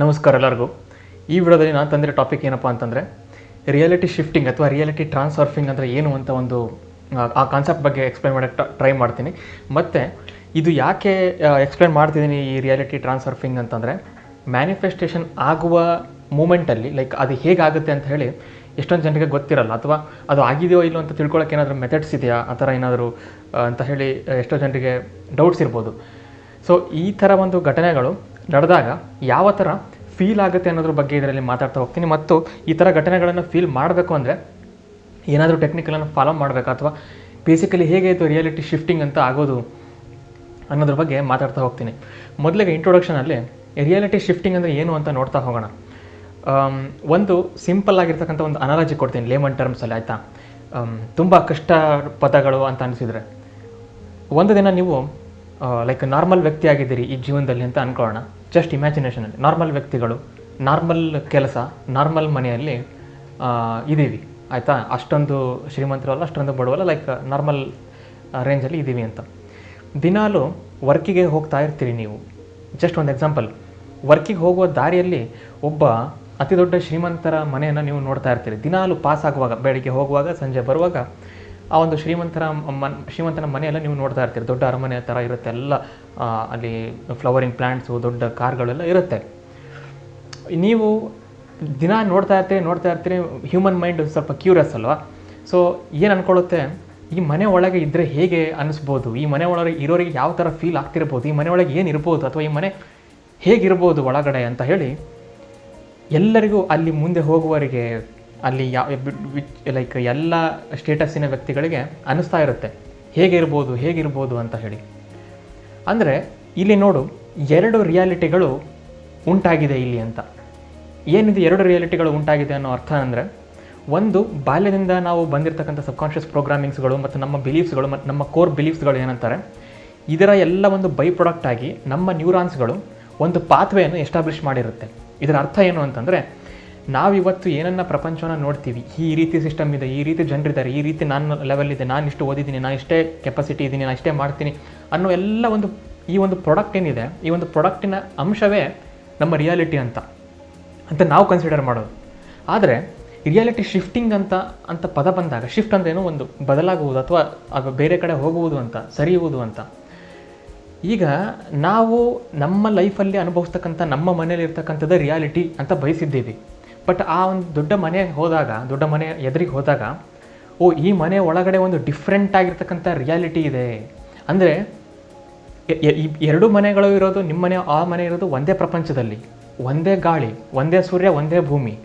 ನಮಸ್ಕಾರ ಎಲ್ಲರಿಗೂ. ಈ ವಿಡಿಯೋದಲ್ಲಿ ನಾನು ತಂದಿರೋ ಟಾಪಿಕ್ ಏನಪ್ಪ ಅಂತಂದರೆ ರಿಯಾಲಿಟಿ ಶಿಫ್ಟಿಂಗ್ ಅಥವಾ ರಿಯಾಲಿಟಿ ಟ್ರಾನ್ಸ್ಫರ್ಫಿಂಗ್ ಅಂದರೆ ಏನು ಅಂತ ಒಂದು, ಆ- ಕಾನ್ಸೆಪ್ಟ್ ಬಗ್ಗೆ ಎಕ್ಸ್ಪ್ಲೈನ್ ಮಾಡೋಕ್ಕೆ ಟ್ರೈ ಮಾಡ್ತೀನಿ. ಮತ್ತು ಇದು ಯಾಕೆ ಎಕ್ಸ್ಪ್ಲೈನ್ ಮಾಡ್ತಿದ್ದೀನಿ ಈ ರಿಯಾಲಿಟಿ ಟ್ರಾನ್ಸ್ಫರ್ಫಿಂಗ್ ಅಂತಂದರೆ ಮ್ಯಾನಿಫೆಸ್ಟೇಷನ್ ಆಗುವ ಮೂಮೆಂಟಲ್ಲಿ ಲೈಕ್ ಅದು ಹೇಗಾಗುತ್ತೆ ಅಂತ ಹೇಳಿ ಎಷ್ಟೊಂದು ಜನರಿಗೆ ಗೊತ್ತಿರಲ್ಲ, ಅಥವಾ ಅದು ಆಗಿದೆಯೋ ಇಲ್ಲೋ ಅಂತ ತಿಳ್ಕೊಳ್ಳೋಕೆ ಏನಾದರೂ ಮೆಥಡ್ಸ್ ಇದೆಯಾ? ಆ ಥರ ಏನಾದರೂ ಅಂತ ಹೇಳಿ ಎಷ್ಟೋ ಜನರಿಗೆ ಡೌಟ್ಸ್ ಇರ್ಬೋದು. ಸೊ ಈ ಥರ ಒಂದು ಘಟನೆಗಳು ನಡೆದಾಗ ಯಾವ ಥರ ಫೀಲ್ ಆಗುತ್ತೆ ಅನ್ನೋದ್ರ ಬಗ್ಗೆ ಇದರಲ್ಲಿ ಮಾತಾಡ್ತಾ ಹೋಗ್ತೀನಿ. ಮತ್ತು ಈ ಥರ ಘಟನೆಗಳನ್ನು ಫೀಲ್ ಮಾಡಬೇಕು ಅಂದರೆ ಏನಾದರೂ ಟೆಕ್ನಿಕಲನ್ನು ಫಾಲೋ ಮಾಡಬೇಕಾ ಅಥವಾ ಬೇಸಿಕಲಿ ಹೇಗೆ ಇದು ರಿಯಾಲಿಟಿ ಶಿಫ್ಟಿಂಗ್ ಅಂತ ಆಗೋದು ಅನ್ನೋದ್ರ ಬಗ್ಗೆ ಮಾತಾಡ್ತಾ ಹೋಗ್ತೀನಿ. ಮೊದಲಿಗೆ ಇಂಟ್ರೊಡಕ್ಷನಲ್ಲಿ ರಿಯಾಲಿಟಿ ಶಿಫ್ಟಿಂಗ್ ಅಂದರೆ ಏನು ಅಂತ ನೋಡ್ತಾ ಹೋಗೋಣ. ಒಂದು ಸಿಂಪಲ್ ಆಗಿರ್ತಕ್ಕಂಥ ಒಂದು ಅನಾಲಜಿ ಕೊಡ್ತೀನಿ ಲೇಮನ್ ಟರ್ಮ್ಸಲ್ಲಿ ಆಯಿತಾ? ತುಂಬ ಕಷ್ಟ ಪದಗಳು ಅಂತ ಅನಿಸಿದರೆ. ಒಂದು ದಿನ ನೀವು ಲೈಕ್ ನಾರ್ಮಲ್ ವ್ಯಕ್ತಿ ಆಗಿದ್ದೀರಿ ಈ ಜೀವನದಲ್ಲಿ ಅಂತ ಅನ್ಕೊಳ್ಳೋಣ. ಜಸ್ಟ್ ಇಮ್ಯಾಜಿನೇಷನಲ್ಲಿ ನಾರ್ಮಲ್ ವ್ಯಕ್ತಿಗಳು ನಾರ್ಮಲ್ ಕೆಲಸ ನಾರ್ಮಲ್ ಮನೆಯಲ್ಲಿ ಇದ್ದೀವಿ ಆಯಿತಾ? ಅಷ್ಟೊಂದು ಶ್ರೀಮಂತರು ಅಲ್ಲ ಅಷ್ಟೊಂದು ಬಡವಲ್ಲ ಲೈಕ್ ನಾರ್ಮಲ್ ರೇಂಜಲ್ಲಿ ಇದ್ದೀವಿ ಅಂತ. ದಿನಾಲು ವರ್ಕಿಗೆ ಹೋಗ್ತಾ ಇರ್ತೀರಿ ನೀವು. ಜಸ್ಟ್ ಒಂದು ಎಕ್ಸಾಂಪಲ್ ವರ್ಕಿಗೆ ಹೋಗುವ ದಾರಿಯಲ್ಲಿ ಒಬ್ಬ ಅತಿ ದೊಡ್ಡ ಶ್ರೀಮಂತರ ಮನೆಯನ್ನು ನೀವು ನೋಡ್ತಾ ಇರ್ತೀರಿ. ದಿನಾಲು ಪಾಸ್ ಆಗುವಾಗ, ಬೆಳಿಗ್ಗೆ ಹೋಗುವಾಗ, ಸಂಜೆ ಬರುವಾಗ ಆ ಒಂದು ಶ್ರೀಮಂತರ ಮನ್, ಶ್ರೀಮಂತನ ಮನೆಯೆಲ್ಲ ನೀವು ನೋಡ್ತಾ ಇರ್ತೀರಿ. ದೊಡ್ಡ ಅರಮನೆ ಥರ ಇರುತ್ತೆ. ಎಲ್ಲ ಅಲ್ಲಿ ಫ್ಲವರಿಂಗ್ ಪ್ಲ್ಯಾಂಟ್ಸು ದೊಡ್ಡ ಕಾರ್ಗಳೆಲ್ಲ ಇರುತ್ತೆ. ನೀವು ದಿನ ನೋಡ್ತಾ ಇರ್ತೀರಿ ನೋಡ್ತಾ ಇರ್ತೀರಿ ಹ್ಯೂಮನ್ ಮೈಂಡ್ ಸ್ವಲ್ಪ ಕ್ಯೂರಿಯಸ್ ಅಲ್ವಾ? ಸೊ ಏನು ಅನ್ಕೊಳ್ಳುತ್ತೆ? ಈ ಮನೆ ಒಳಗೆ ಇದ್ದರೆ ಹೇಗೆ ಅನಿಸ್ಬೋದು? ಈ ಮನೆ ಒಳಗೆ ಇರೋರಿಗೆ ಯಾವ ಥರ ಫೀಲ್ ಆಗ್ತಿರ್ಬೋದು? ಈ ಮನೆ ಒಳಗೆ ಏನು ಇರ್ಬೋದು? ಅಥವಾ ಈ ಮನೆ ಹೇಗಿರ್ಬೋದು ಒಳಗಡೆ ಅಂತ ಹೇಳಿ ಎಲ್ಲರಿಗೂ ಅಲ್ಲಿ ಮುಂದೆ ಹೋಗುವವರಿಗೆ ಅಲ್ಲಿ ಯಾವ ಲೈಕ್ ಎಲ್ಲ ಸ್ಟೇಟಸ್ಸಿನ ವ್ಯಕ್ತಿಗಳಿಗೆ ಅನಿಸ್ತಾ ಇರುತ್ತೆ. ಹೇಗಿರ್ಬೋದು ಹೇಗಿರ್ಬೋದು ಅಂತ ಹೇಳಿ. ಅಂದರೆ ಇಲ್ಲಿ ನೋಡು, ಎರಡು ರಿಯಾಲಿಟಿಗಳು ಉಂಟಾಗಿದೆ ಇಲ್ಲಿ ಅಂತ. ಏನಿದೆ ಎರಡು ರಿಯಾಲಿಟಿಗಳು ಉಂಟಾಗಿದೆ ಅನ್ನೋ ಅರ್ಥ ಅಂದರೆ, ಒಂದು ಬಾಲ್ಯದಿಂದ ನಾವು ಬಂದಿರತಕ್ಕಂಥ ಸಬ್ಕಾನ್ಷಿಯಸ್ ಪ್ರೋಗ್ರಾಮಿಂಗ್ಸ್ಗಳು ಮತ್ತು ನಮ್ಮ ಬಿಲೀಫ್ಸ್ಗಳು ಮತ್ತು ನಮ್ಮ ಕೋರ್ ಬಿಲೀಫ್ಸ್ಗಳು ಏನಂತಾರೆ, ಇದರ ಎಲ್ಲ ಒಂದು ಬೈ ಪ್ರಾಡಕ್ಟ್ ಆಗಿ ನಮ್ಮ ನ್ಯೂರಾನ್ಸ್ಗಳು ಒಂದು ಪಾತ್ವೆಯನ್ನು ಎಸ್ಟಾಬ್ಲಿಷ್ ಮಾಡಿರುತ್ತೆ. ಇದರ ಅರ್ಥ ಏನು ಅಂತಂದರೆ ನಾವಿವತ್ತು ಏನನ್ನ ಪ್ರಪಂಚವನ್ನು ನೋಡ್ತೀವಿ, ಈ ರೀತಿ ಸಿಸ್ಟಮ್ ಇದೆ, ಈ ರೀತಿ ಜನರಿದ್ದಾರೆ ಈ ರೀತಿ ನಾನು ಲೆವೆಲ್ ಇದೆ, ನಾನು ಇಷ್ಟು ಓದಿದ್ದೀನಿ, ನಾನು ಇಷ್ಟೇ ಕೆಪಾಸಿಟಿ ಇದ್ದೀನಿ ನಾನು ಇಷ್ಟೇ ಮಾಡ್ತೀನಿ ಅನ್ನೋ ಎಲ್ಲ ಒಂದು, ಈ ಒಂದು ಪ್ರಾಡಕ್ಟ್ ಏನಿದೆ, ಈ ಒಂದು ಪ್ರಾಡಕ್ಟಿನ ಅಂಶವೇ ನಮ್ಮ ರಿಯಾಲಿಟಿ ಅಂತ ಅಂತ ನಾವು ಕನ್ಸಿಡರ್ ಮಾಡೋದು. ಆದರೆ ರಿಯಾಲಿಟಿ ಶಿಫ್ಟಿಂಗ್ ಅಂತ ಅಂತ ಪದ ಬಂದಾಗ ಶಿಫ್ಟ್ ಅಂದ್ರೇನು ಒಂದು ಬದಲಾಗುವುದು ಅಥವಾ ಅದು ಬೇರೆ ಕಡೆ ಹೋಗುವುದು ಅಂತ, ಸರಿಯುವುದು ಅಂತ. ಈಗ ನಾವು ನಮ್ಮ ಲೈಫಲ್ಲಿ ಅನುಭವಿಸ್ತಕ್ಕಂಥ, ನಮ್ಮ ಮನೇಲಿ ಇರ್ತಕ್ಕಂಥದ್ದು ರಿಯಾಲಿಟಿ ಅಂತ ಬಯಸಿದ್ದೀವಿ. ಬಟ್ ಆ ಒಂದು ದೊಡ್ಡ ಮನೆ ಹೋದಾಗ, ದೊಡ್ಡ ಮನೆ ಎದುರಿಗೆ ಹೋದಾಗ, ಓ, ಈ ಮನೆ ಒಳಗಡೆ ಒಂದು ಡಿಫ್ರೆಂಟ್ ಆಗಿರ್ತಕ್ಕಂಥ ರಿಯಾಲಿಟಿ ಇದೆ. ಅಂದರೆ ಎರಡು ಮನೆಗಳು ಇರೋದು ನಿಮ್ಮ ಮನೆ, ಆ ಮನೆ ಇರೋದು ಒಂದೇ ಪ್ರಪಂಚದಲ್ಲಿ. ಒಂದೇ ಗಾಳಿ, ಒಂದೇ ಸೂರ್ಯ, ಒಂದೇ ಭೂಮಿ,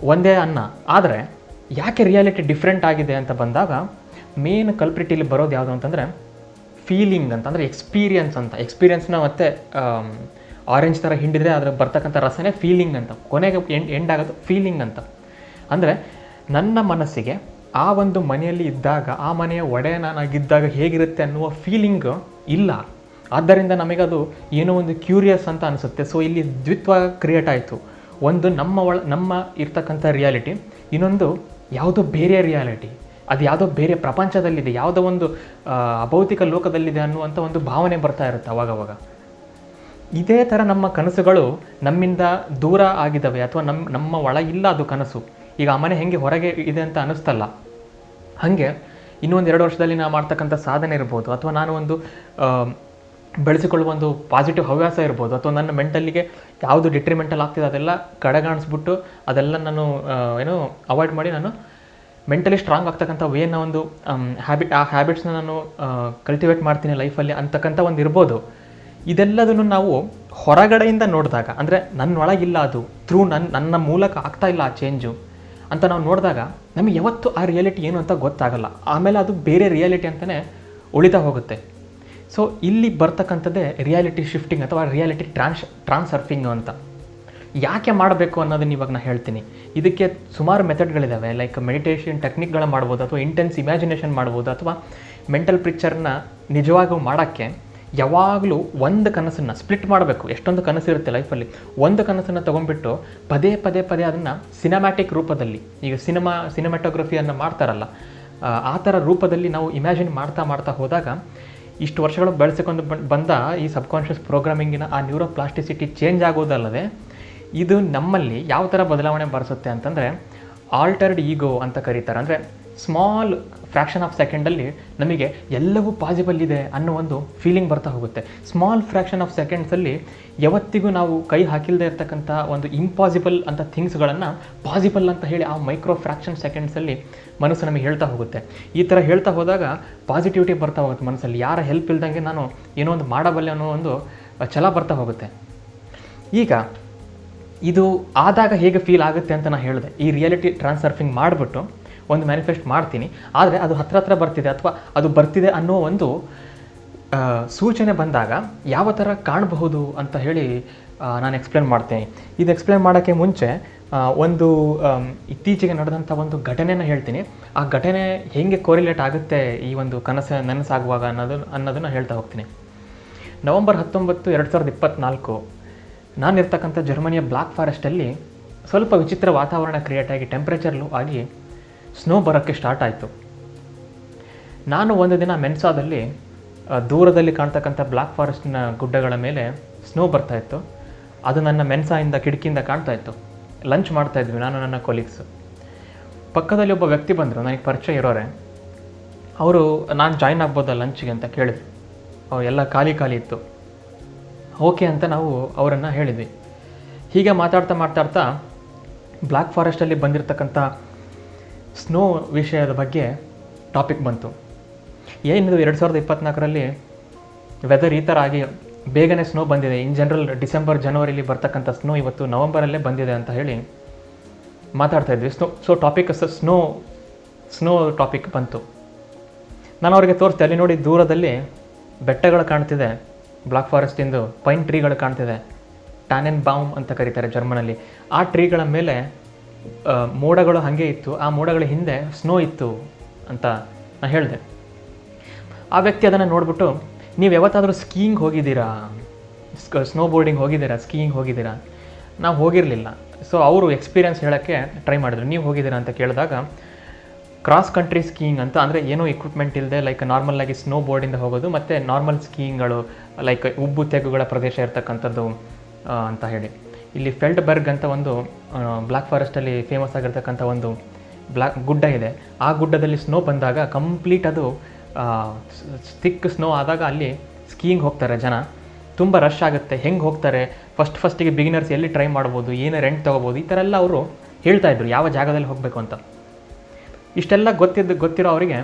ಒಂದೇ ಅನ್ನ. ಆದರೆ, ಯಾಕೆ ರಿಯಾಲಿಟಿ ಡಿಫ್ರೆಂಟ್ ಆಗಿದೆ ಅಂತ ಬಂದಾಗ ಮೇನ್ ಕಲ್ಪ್ರಿಟಿಲಿ ಬರೋದು ಯಾವುದು ಅಂತಂದರೆ ಫೀಲಿಂಗ್ ಅಂತ, ಅಂದರೆ ಎಕ್ಸ್ಪೀರಿಯನ್ಸ್ ಅಂತ. ಎಕ್ಸ್ಪೀರಿಯನ್ಸ್ನ ಮತ್ತೆ ಆರೆಂಜ್ ಥರ ಹಿಂಡಿದ್ರೆ ಅದರ ಬರ್ತಕ್ಕಂಥ ರಸನೇ ಫೀಲಿಂಗ್ ಅಂತ. ಕೊನೆಗೆ ಎಂಡ್ ಎಂಡ್ ಆಗೋದು ಫೀಲಿಂಗ್ ಅಂತ. ಅಂದರೆ ನನ್ನ ಮನಸ್ಸಿಗೆ ಆ ಒಂದು ಮನೆಯಲ್ಲಿ ಇದ್ದಾಗ, ಆ ಮನೆಯ ಒಡೆಯ ನಾನಾಗಿದ್ದಾಗ ಹೇಗಿರುತ್ತೆ ಅನ್ನುವ ಫೀಲಿಂಗ್ ಇಲ್ಲ. ಆದ್ದರಿಂದ ನಮಗದು ಏನೋ ಒಂದು ಕ್ಯೂರಿಯಸ್ ಅಂತ ಅನಿಸುತ್ತೆ. ಸೊ ಇಲ್ಲಿ ದ್ವಿತ್ವ ಕ್ರಿಯೇಟ್ ಆಯಿತು. ಒಂದು ನಮ್ಮ ಒಳ, ನಮ್ಮ ಇರ್ತಕ್ಕಂಥ ರಿಯಾಲಿಟಿ ಇನ್ನೊಂದು ಯಾವುದೋ ಬೇರೆ ರಿಯಾಲಿಟಿ ಅದು ಯಾವುದೋ ಬೇರೆ ಪ್ರಪಂಚದಲ್ಲಿದೆ, ಯಾವುದೋ ಒಂದು ಅಭೌತಿಕ ಲೋಕದಲ್ಲಿದೆ ಅನ್ನುವಂಥ ಒಂದು ಭಾವನೆ ಬರ್ತಾ ಇರುತ್ತೆ ಅವಾಗವಾಗ. ಇದೇ ಥರ ನಮ್ಮ ಕನಸುಗಳು ನಮ್ಮಿಂದ ದೂರ ಆಗಿದ್ದಾವೆ ಅಥವಾ ನಮ್ಮ ನಮ್ಮ ಇಲ್ಲ ಅದು ಕನಸು. ಈಗ ಆ ಮನೆ ಹೆಂಗೆ ಹೊರಗೆ ಇದೆ ಅಂತ ಅನ್ನಿಸ್ತಲ್ಲ. ಹಾಗೆ ಇನ್ನೊಂದು ಎರಡು ವರ್ಷದಲ್ಲಿ ನಾನು ಮಾಡ್ತಕ್ಕಂಥ ಸಾಧನೆ ಇರ್ಬೋದು. ಅಥವಾ ನಾನು ಒಂದು ಬೆಳೆಸಿಕೊಳ್ಳುವ ಒಂದು ಪಾಸಿಟಿವ್ ಹವ್ಯಾಸ ಇರ್ಬೋದು. ಅಥವಾ ನನ್ನ ಮೆಂಟಲ್ಲಿಗೆ ಯಾವುದು ಡಿಟ್ರಿಮೆಂಟಲ್ ಆಗ್ತಿದೆ ಅದೆಲ್ಲ ಕಡೆಗಾಣಿಸ್ಬಿಟ್ಟು ಅದೆಲ್ಲ ನಾನು ಏನು ಅವಾಯ್ಡ್ ಮಾಡಿ ನಾನು ಮೆಂಟಲಿ ಸ್ಟ್ರಾಂಗ್ ಆಗ್ತಕ್ಕಂಥ ವೇನ ಒಂದು ಹ್ಯಾಬಿಟ್ ಆ ಹ್ಯಾಬಿಟ್ಸ್ನ ನಾನು ಕಲ್ಟಿವೇಟ್ ಮಾಡ್ತೀನಿ ಲೈಫಲ್ಲಿ ಅಂತಕ್ಕಂಥ ಒಂದು ಇರ್ಬೋದು. ಇದೆಲ್ಲದನ್ನು ನಾವು ಹೊರಗಡೆಯಿಂದ ನೋಡಿದಾಗ, ಅಂದರೆ ನನ್ನೊಳಗಿಲ್ಲ ಅದು ಥ್ರೂ ನನ್ನ ನನ್ನ ಮೂಲಕ ಆಗ್ತಾ ಇಲ್ಲ ಆ ಚೇಂಜು ಅಂತ ನಾವು ನೋಡಿದಾಗ, ನಮಗೆ ಯಾವತ್ತೂ ಆ ರಿಯಾಲಿಟಿ ಏನು ಅಂತ ಗೊತ್ತಾಗಲ್ಲ. ಆಮೇಲೆ ಅದು ಬೇರೆ ರಿಯಾಲಿಟಿ ಅಂತಲೇ ಉಳಿತಾ ಹೋಗುತ್ತೆ. ಸೊ ಇಲ್ಲಿ ಬರ್ತಕ್ಕಂಥದ್ದೇ ರಿಯಾಲಿಟಿ ಶಿಫ್ಟಿಂಗ್ ಅಥವಾ ರಿಯಾಲಿಟಿ ಟ್ರಾನ್ಸ್ ಟ್ರಾನ್ಸರ್ಫಿಂಗ್ ಅಂತ. ಯಾಕೆ ಮಾಡಬೇಕು ಅನ್ನೋದನ್ನ ಇವಾಗ ನಾನು ಹೇಳ್ತೀನಿ. ಇದಕ್ಕೆ ಸುಮಾರು ಮೆಥಡ್ಗಳಿದ್ದಾವೆ ಲೈಕ್ ಮೆಡಿಟೇಷನ್ ಟೆಕ್ನಿಕ್ಗಳ ಮಾಡ್ಬೋದು, ಅಥವಾ ಇಂಟೆನ್ಸ್ ಇಮ್ಯಾಜಿನೇಷನ್ ಮಾಡ್ಬೋದು, ಅಥವಾ ಮೆಂಟಲ್ ಪಿಕ್ಚರ್ನ ನಿಜವಾಗೂ ಮಾಡೋಕ್ಕೆ ಯಾವಾಗಲೂ ಒಂದು ಕನಸನ್ನು ಸ್ಪ್ಲಿಟ್ ಮಾಡಬೇಕು. ಎಷ್ಟೊಂದು ಕನಸು ಇರುತ್ತೆ ಲೈಫಲ್ಲಿ ಒಂದು ಕನಸನ್ನು ತೊಗೊಂಡ್ಬಿಟ್ಟು ಪದೇ ಪದೇ ಪದೇ ಅದನ್ನು ಸಿನಿಮ್ಯಾಟಿಕ್ ರೂಪದಲ್ಲಿ ಈಗ ಸಿನಿಮಾ ಸಿನಿಮಾಟೋಗ್ರಫಿಯನ್ನು ಮಾಡ್ತಾರಲ್ಲ ಆ, ಥರ ರೂಪದಲ್ಲಿ ನಾವು ಇಮ್ಯಾಜಿನ್ ಮಾಡ್ತಾ ಮಾಡ್ತಾ ಹೋದಾಗ ಇಷ್ಟು ವರ್ಷಗಳು ಬೆಳೆಸಿಕೊಂಡು ಬಂದ ಈ ಸಬ್ಕಾನ್ಷಿಯಸ್ ಪ್ರೋಗ್ರಾಮಿಂಗಿನ ಆ ನ್ಯೂರೋ ಪ್ಲಾಸ್ಟಿಸಿಟಿ ಚೇಂಜ್ ಆಗೋದಲ್ಲದೆ ಇದು ನಮ್ಮಲ್ಲಿ ಯಾವ ಥರ ಬದಲಾವಣೆ ಬರೆಸುತ್ತೆ ಅಂತಂದರೆ ಆಲ್ಟರ್ಡ್ ಈಗೋ ಅಂತ ಕರೀತಾರೆ. ಅಂದರೆ ಸ್ಮಾಲ್ ಫ್ರ್ಯಾಕ್ಷನ್ ಆಫ್ ಸೆಕೆಂಡಲ್ಲಿ ನಮಗೆ ಎಲ್ಲವೂ ಪಾಸಿಬಲ್ ಇದೆ ಅನ್ನೋ ಒಂದು ಫೀಲಿಂಗ್ ಬರ್ತಾ ಹೋಗುತ್ತೆ. ಸ್ಮಾಲ್ ಫ್ರ್ಯಾಕ್ಷನ್ ಆಫ್ ಸೆಕೆಂಡ್ಸಲ್ಲಿ ಯಾವತ್ತಿಗೂ ನಾವು ಕೈ ಹಾಕಿಲ್ಲದೆ ಇರ್ತಕ್ಕಂಥ ಒಂದು ಇಂಪಾಸಿಬಲ್ ಅಂತ ಥಿಂಗ್ಸ್ಗಳನ್ನು ಪಾಸಿಬಲ್ ಅಂತ ಹೇಳಿ ಆ ಮೈಕ್ರೋ ಫ್ರ್ಯಾಕ್ಷನ್ ಸೆಕೆಂಡ್ಸಲ್ಲಿ ಮನಸ್ಸು ನಮಗೆ ಹೇಳ್ತಾ ಹೋಗುತ್ತೆ. ಈ ಥರ ಹೇಳ್ತಾ ಹೋದಾಗ ಪಾಸಿಟಿವಿಟಿ ಬರ್ತಾ ಹೋಗುತ್ತೆ ಮನಸ್ಸಲ್ಲಿ. ಯಾರ ಹೆಲ್ಪ್ ಇಲ್ದಂಗೆ ನಾನು ಏನೋ ಒಂದು ಮಾಡಬಲ್ಲೆ ಅನ್ನೋ ಒಂದು ಛಲ ಬರ್ತಾ ಹೋಗುತ್ತೆ. ಈಗ ಇದು ಆದಾಗ ಹೇಗೆ ಫೀಲ್ ಆಗುತ್ತೆ ಅಂತ ನಾನು ಹೇಳಿದೆ. ಈ ರಿಯಾಲಿಟಿ ಟ್ರಾನ್ಸರ್ಫಿಂಗ್ ಮಾಡಿಬಿಟ್ಟು ಒಂದು ಮ್ಯಾನಿಫೆಸ್ಟ್ ಮಾಡ್ತೀನಿ. ಆದರೆ ಅದು ಹತ್ರ ಹತ್ರ ಬರ್ತಿದೆ ಅಥವಾ ಅದು ಬರ್ತಿದೆ ಅನ್ನೋ ಒಂದು ಸೂಚನೆ ಬಂದಾಗ ಯಾವ ಥರ ಕಾಣಬಹುದು ಅಂತ ಹೇಳಿ ನಾನು ಎಕ್ಸ್ಪ್ಲೇನ್ ಮಾಡ್ತೀನಿ. ಇದು ಎಕ್ಸ್ಪ್ಲೇನ್ ಮಾಡೋಕ್ಕೆ ಮುಂಚೆ ಒಂದು ಇತ್ತೀಚೆಗೆ ನಡೆದಂಥ ಒಂದು ಘಟನೆನ ಹೇಳ್ತೀನಿ. ಆ ಘಟನೆ ಹೇಗೆ ಕೋರಿಲೇಟ್ ಆಗುತ್ತೆ ಈ ಒಂದು ಕನಸು, ನನಸಾಗುವಾಗ ಅನ್ನೋದು, ಅನ್ನೋದನ್ನು ಹೇಳ್ತಾ ಹೋಗ್ತೀನಿ. ನವಂಬರ್ ಹತ್ತೊಂಬತ್ತು ಎರಡು ಸಾವಿರದ ಇಪ್ಪತ್ತ್ನಾಲ್ಕು ನಾನಿರ್ತಕ್ಕಂಥ ಜರ್ಮನಿಯ ಬ್ಲಾಕ್ ಫಾರೆಸ್ಟಲ್ಲಿ ಸ್ವಲ್ಪ ವಿಚಿತ್ರ ವಾತಾವರಣ ಕ್ರಿಯೇಟ್ ಆಗಿ ಟೆಂಪ್ರೇಚರ್ ಲೋ ಆಗಿ ಸ್ನೋ ಬರೋಕ್ಕೆ ಸ್ಟಾರ್ಟ್ ಆಯಿತು. ನಾನು ಒಂದು ದಿನ ಮೆನ್ಸಾದಲ್ಲಿ ದೂರದಲ್ಲಿ ಕಾಣ್ತಕ್ಕಂಥ ಬ್ಲ್ಯಾಕ್ ಫಾರೆಸ್ಟ್ನ ಗುಡ್ಡಗಳ ಮೇಲೆ ಸ್ನೋ ಬರ್ತಾ ಇತ್ತು. ಅದು ನನ್ನ ಮೆನ್ಸಾಯಿಂದ ಕಿಟಕಿಯಿಂದ ಕಾಣ್ತಾ ಇತ್ತು. ಲಂಚ್ ಮಾಡ್ತಾ ಇದ್ವಿ ನಾನು, ನನ್ನ ಕೊಲೀಗ್ಸ್ ಪಕ್ಕದಲ್ಲಿ ಒಬ್ಬ ವ್ಯಕ್ತಿ ಬಂದರು, ನನಗೆ ಪರಿಚಯ ಇರೋರೆ. ಅವರು, ನಾನು ಜಾಯ್ನ್ ಆಗ್ಬೋದಾ ಲಂಚ್ಗೆ ಅಂತ ಕೇಳಿದ್ರು. ಅವ್ರು ಎಲ್ಲ ಖಾಲಿ ಖಾಲಿ ಇತ್ತು. ಓಕೆ ಅಂತ ನಾವು ಅವರನ್ನು ಹೇಳಿದ್ವಿ. ಹೀಗೆ ಮಾತಾಡ್ತಾ ಮಾತಾಡ್ತಾ ಬ್ಲ್ಯಾಕ್ ಫಾರೆಸ್ಟಲ್ಲಿ ಬಂದಿರತಕ್ಕಂಥ ಸ್ನೋ ವಿಷಯದ ಬಗ್ಗೆ ಟಾಪಿಕ್ ಬಂತು. ಏನಿದು ಎರಡು ಸಾವಿರದ ಇಪ್ಪತ್ನಾಲ್ಕರಲ್ಲಿ ವೆದರ್ ಈ ಥರ ಆಗಿ ಬೇಗನೆ ಸ್ನೋ ಬಂದಿದೆ. ಇನ್ ಜನರಲ್ ಡಿಸೆಂಬರ್, ಜನವರಿಲಿ ಬರ್ತಕ್ಕಂಥ ಸ್ನೋ ಇವತ್ತು ನವಂಬರಲ್ಲೇ ಬಂದಿದೆ ಅಂತ ಹೇಳಿ ಮಾತಾಡ್ತಾ ಇದ್ವಿ. Snow, so topic snow snow topic ಬಂತು. ನಾನು ಅವರಿಗೆ ತೋರಿಸ್ತೆ, ಅಲ್ಲಿ ನೋಡಿ ದೂರದಲ್ಲಿ ಬೆಟ್ಟಗಳು ಕಾಣ್ತಿದೆ. ಬ್ಲಾಕ್ ಫಾರೆಸ್ಟಿಂದು ಪೈನ್ ಟ್ರೀಗಳು ಕಾಣ್ತಿದೆ. ಟ್ಯಾನೆನ್ ಬಾಮ್ ಅಂತ ಕರೀತಾರೆ ಜರ್ಮನಲ್ಲಿ. ಆ ಟ್ರೀಗಳ ಮೇಲೆ ಮೋಡಗಳು ಹಾಗೆ ಇತ್ತು, ಆ ಮೋಡಗಳ ಹಿಂದೆ ಸ್ನೋ ಇತ್ತು ಅಂತ ನಾನು ಹೇಳಿದೆ. ಆ ವ್ಯಕ್ತಿ ಅದನ್ನು ನೋಡ್ಬಿಟ್ಟು, ನೀವು ಯಾವತ್ತಾದರೂ ಸ್ಕೀಯಿಂಗ್ ಹೋಗಿದ್ದೀರಾ? ಸ್ನೋ ಬೋರ್ಡಿಂಗ್ ಹೋಗಿದ್ದೀರಾ? ಸ್ಕೀಯಿಂಗ್ ಹೋಗಿದ್ದೀರಾ? ನಾವು ಹೋಗಿರಲಿಲ್ಲ. ಸೊ ಅವರು ಎಕ್ಸ್ಪೀರಿಯನ್ಸ್ ಹೇಳೋಕ್ಕೆ ಟ್ರೈ ಮಾಡಿದ್ರು. ನೀವು ಹೋಗಿದ್ದೀರಾ? ಅಂತ ಕೇಳಿದಾಗ ಕ್ರಾಸ್ ಕಂಟ್ರಿ ಸ್ಕೀಯಿಂಗ್ ಅಂತ, ಅಂದರೆ ಏನೂ ಇಕ್ವಿಪ್ಮೆಂಟ್ ಇಲ್ಲದೆ ಲೈಕ್ ನಾರ್ಮಲ್ ಆಗಿ ಸ್ನೋ ಬೋರ್ಡಿಂದ ಹೋಗೋದು, ಮತ್ತು ನಾರ್ಮಲ್ ಸ್ಕೀಯಿಂಗ್ಗಳು ಲೈಕ್ ಉಬ್ಬು ತೆಗುಗಳ ಪ್ರದೇಶ ಇರ್ತಕ್ಕಂಥದ್ದು ಅಂತ ಹೇಳಿ. ಇಲ್ಲಿ ಫೆಲ್ಟ್ ಬರ್ಗ್ ಅಂತ ಒಂದು ಬ್ಲ್ಯಾಕ್ ಫಾರೆಸ್ಟಲ್ಲಿ ಫೇಮಸ್ ಆಗಿರ್ತಕ್ಕಂಥ ಒಂದು ಬ್ಲ್ಯಾಕ್ ಗುಡ್ಡ ಇದೆ. ಆ ಗುಡ್ಡದಲ್ಲಿ ಸ್ನೋ ಬಂದಾಗ ಕಂಪ್ಲೀಟ್ ಅದು ಥಿಕ್ ಸ್ನೋ ಆದಾಗ ಅಲ್ಲಿ ಸ್ಕೀಯಿಂಗ್ ಹೋಗ್ತಾರೆ ಜನ. ತುಂಬ ರಶ್ ಆಗುತ್ತೆ. ಹೆಂಗೆ ಹೋಗ್ತಾರೆ? ಫಸ್ಟ್ ಫಸ್ಟಿಗೆ ಬಿಗಿನರ್ಸ್ ಎಲ್ಲಿ ಟ್ರೈ ಮಾಡ್ಬೋದು? ಏನು ರೆಂಟ್ ತೊಗೋಬೋದು? ಈ ಥರ ಎಲ್ಲ ಅವರು ಹೇಳ್ತಾ ಇದ್ರು. ಯಾವ ಜಾಗದಲ್ಲಿ ಹೋಗಬೇಕು ಅಂತ. ಇಷ್ಟೆಲ್ಲ ಗೊತ್ತಿದ್ದು, ಗೊತ್ತಿರೋ ಅವರಿಗೆ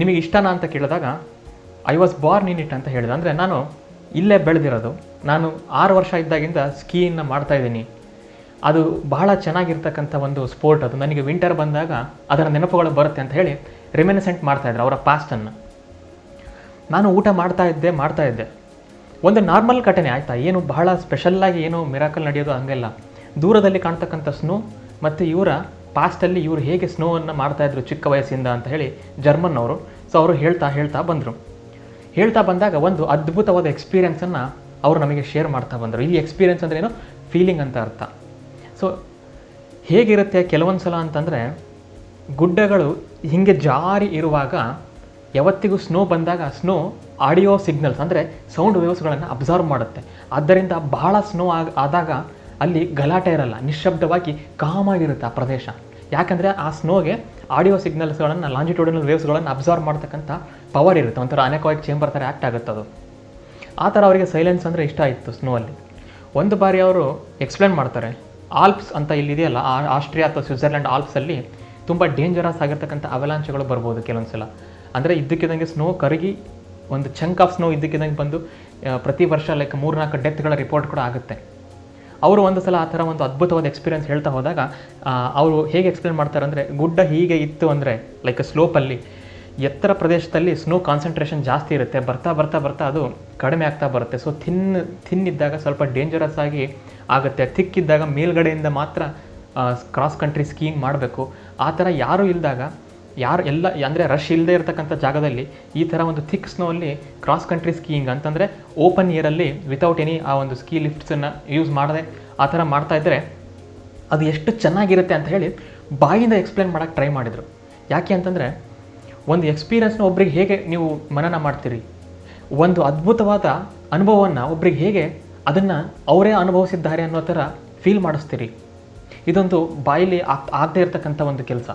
ನಿಮಗೆ ಇಷ್ಟನಾ ಅಂತ ಕೇಳಿದಾಗ I was born in it ಅಂತ ಹೇಳಿದೆ. ಅಂದರೆ ನಾನು ಇಲ್ಲೇ ಬೆಳೆದಿರೋದು. ನಾನು ಆರು ವರ್ಷ ಇದ್ದಾಗಿಂದ ಸ್ಕೀಯನ್ನು ಮಾಡ್ತಾ ಇದ್ದೀನಿ. ಅದು ಬಹಳ ಚೆನ್ನಾಗಿರ್ತಕ್ಕಂಥ ಒಂದು ಸ್ಪೋರ್ಟ್ ಅದು. ನನಗೆ ವಿಂಟರ್ ಬಂದಾಗ ಅದರ ನೆನಪುಗಳು ಬರುತ್ತೆ ಅಂತ ಹೇಳಿ ರಿಮೆನಿಸೆಂಟ್ ಮಾಡ್ತಾಯಿದ್ರು ಅವರ ಪಾಸ್ಟನ್ನು. ನಾನು ಊಟ ಮಾಡ್ತಾ ಇದ್ದೆ ಮಾಡ್ತಾ ಇದ್ದೆ. ಒಂದು ನಾರ್ಮಲ್ ಘಟನೆ ಆಯಿತಾ. ಏನು ಬಹಳ ಸ್ಪೆಷಲ್ಲಾಗಿ ಏನು ಮಿರಾಕಲ್ ನಡೆಯೋದು ಹಂಗೆಲ್ಲ. ದೂರದಲ್ಲಿ ಕಾಣ್ತಕ್ಕಂಥ ಸ್ನೋ ಮತ್ತು ಇವರ ಪಾಸ್ಟಲ್ಲಿ ಇವರು ಹೇಗೆ ಸ್ನೋವನ್ನು ಮಾಡ್ತಾಯಿದ್ರು ಚಿಕ್ಕ ವಯಸ್ಸಿಂದ ಅಂತ ಹೇಳಿ ಜರ್ಮನ್ ಅವರು. ಸೊ, ಅವರು ಹೇಳ್ತಾ ಹೇಳ್ತಾ ಬಂದರು. ಹೇಳ್ತಾ ಬಂದಾಗ ಒಂದು ಅದ್ಭುತವಾದ ಎಕ್ಸ್ಪೀರಿಯೆನ್ಸನ್ನು ಅವರು ನಮಗೆ ಶೇರ್ ಮಾಡ್ತಾ ಬಂದರು. ಈ ಎಕ್ಸ್ಪೀರಿಯೆನ್ಸ್ ಅಂದ್ರೆ ಏನು? ಫೀಲಿಂಗ್ ಅಂತ ಅರ್ಥ. ಸೊ ಹೇಗಿರುತ್ತೆ ಕೆಲವೊಂದು ಸಲ ಅಂತಂದರೆ, ಗುಡ್ಡಗಳು ಹೀಗೆ ಜಾರಿ ಇರುವಾಗ ಯಾವತ್ತಿಗೂ ಸ್ನೋ ಬಂದಾಗ ಸ್ನೋ ಆಡಿಯೋ ಸಿಗ್ನಲ್ಸ್ ಅಂದರೆ ಸೌಂಡ್ ವೇವ್ಸ್ಗಳನ್ನು ಅಬ್ಸರ್ವ್ ಮಾಡುತ್ತೆ. ಆದ್ದರಿಂದ ಬಹಳ ಸ್ನೋ ಆಗ, ಆದಾಗ ಅಲ್ಲಿ ಗಲಾಟೆ ಇರಲ್ಲ. ನಿಶ್ಶಬ್ದವಾಗಿ ಕಾಮಾಗಿರುತ್ತೆ ಆ ಪ್ರದೇಶ. ಯಾಕಂದರೆ ಆ ಸ್ನೋಗೆ ಆಡಿಯೋ ಸಿಗ್ನಲ್ಸ್ಗಳನ್ನು ಲಾಂಜಿಟ್ಯೂಡನಲ್ ವೇವ್ಸ್ಗಳನ್ನು ಅಬ್ಸರ್ವ್ ಮಾಡ್ತಕ್ಕಂಥ ಪವರ್ ಇರುತ್ತೆ. ಒಂಥರ ಅನೇಕವಾಗಿ ಚೇಂಬರ್ ಥರ ಆ್ಯಕ್ಟ್ ಆಗುತ್ತೆ ಅದು. ಆ ಥರ ಅವರಿಗೆ ಸೈಲೆನ್ಸ್ ಅಂದರೆ ಇಷ್ಟ ಆಯಿತು ಸ್ನೋ ಅಲ್ಲಿ. ಒಂದು ಬಾರಿ ಅವರು ಎಕ್ಸ್ಪ್ಲೇನ್ ಮಾಡ್ತಾರೆ. ಆಲ್ಪ್ಸ್ ಅಂತ ಇಲ್ಲಿದೆಯಲ್ಲ ಆಸ್ಟ್ರಿಯಾ ಅಥವಾ ಸ್ವಿಟ್ಜರ್ಲೆಂಡ್ ಆಲ್ಪ್ಸಲ್ಲಿ ತುಂಬ ಡೇಂಜರಸ್ ಆಗಿರ್ತಕ್ಕಂಥ ಅವಲಾಂಚಗಳು ಬರ್ಬೋದು ಕೆಲವೊಂದು ಸಲ ಅಂದರೆ ಇದ್ದಕ್ಕಿದ್ದಂಗೆ ಸ್ನೋ ಕರಗಿ, ಒಂದು ಚಂಕ್ ಆಫ್ ಸ್ನೋ ಇದ್ದಕ್ಕಿದ್ದಂಗೆ ಬಂದು ಪ್ರತಿ ವರ್ಷ ಲೈಕ್ ಮೂರ್ನಾಲ್ಕು ಡೆತ್ಗಳ ರಿಪೋರ್ಟ್ ಕೂಡ ಆಗುತ್ತೆ. ಅವರು ಒಂದು ಸಲ ಆ ಥರ ಒಂದು ಅದ್ಭುತವಾದ ಎಕ್ಸ್ಪೀರಿಯನ್ಸ್ ಹೇಳ್ತಾ ಹೋದಾಗ ಅವರು ಹೇಗೆ ಎಕ್ಸ್ಪ್ಲೇನ್ ಮಾಡ್ತಾರೆ ಅಂದರೆ ಗುಡ್ಡ ಹೀಗೆ ಇತ್ತು ಅಂದರೆ ಲೈಕ್ ಸ್ಲೋಪಲ್ಲಿ ಎತ್ತರ ಪ್ರದೇಶದಲ್ಲಿ ಸ್ನೋ ಕಾನ್ಸಂಟ್ರೇಷನ್ ಜಾಸ್ತಿ ಇರುತ್ತೆ, ಬರ್ತಾ ಬರ್ತಾ ಬರ್ತಾ ಅದು ಕಡಿಮೆ ಆಗ್ತಾ ಬರುತ್ತೆ. ಸೊ ಥಿನ್ ಥಿನ್ನಿದ್ದಾಗ ಸ್ವಲ್ಪ ಡೇಂಜರಸ್ ಆಗಿ ಆಗುತ್ತೆ. ತಿಕ್ಕಿದ್ದಾಗ ಮೇಲ್ಗಡೆಯಿಂದ ಮಾತ್ರ ಕ್ರಾಸ್ ಕಂಟ್ರಿ ಸ್ಕೀಯಿಂಗ್ ಮಾಡಬೇಕು. ಆ ಥರ ಯಾರೂ ಇಲ್ದಾಗ ಯಾರು ಎಲ್ಲ, ಅಂದರೆ ರಶ್ ಇಲ್ಲದೆ ಇರತಕ್ಕಂಥ ಜಾಗದಲ್ಲಿ ಈ ಥರ ಒಂದು ಥಿಕ್ ಸ್ನೋಲ್ಲಿ ಕ್ರಾಸ್ ಕಂಟ್ರಿ ಸ್ಕೀಯಿಂಗ್ ಅಂತಂದರೆ ಓಪನ್ ಇಯರಲ್ಲಿ ವಿತೌಟ್ ಎನಿ ಆ ಒಂದು ಸ್ಕೀ ಲಿಫ್ಟ್ಸನ್ನು ಯೂಸ್ ಮಾಡದೆ ಆ ಥರ ಮಾಡ್ತಾ ಇದ್ದರೆ ಅದು ಎಷ್ಟು ಚೆನ್ನಾಗಿರುತ್ತೆ ಅಂತ ಹೇಳಿ ಬಾಯಿಂದ ಎಕ್ಸ್ಪ್ಲೇನ್ ಮಾಡೋಕ್ಕೆ ಟ್ರೈ ಮಾಡಿದರು. ಯಾಕೆ ಅಂತಂದರೆ ಒಂದು ಎಕ್ಸ್ಪೀರಿಯನ್ಸ್ನ ಒಬ್ರಿಗೆ ಹೇಗೆ ನೀವು ಮನನ ಮಾಡ್ತೀರಿ? ಒಂದು ಅದ್ಭುತವಾದ ಅನುಭವವನ್ನು ಒಬ್ರಿಗೆ ಹೇಗೆ ಅದನ್ನು ಅವರೇ ಅನುಭವಿಸಿದ್ದಾರೆ ಅನ್ನೋ ಥರ ಫೀಲ್ ಮಾಡಿಸ್ತೀರಿ? ಇದೊಂದು ಬಾಯಲ್ಲಿ ಆಗ್ ಆಗದೇ ಇರತಕ್ಕಂಥ ಒಂದು ಕೆಲಸ.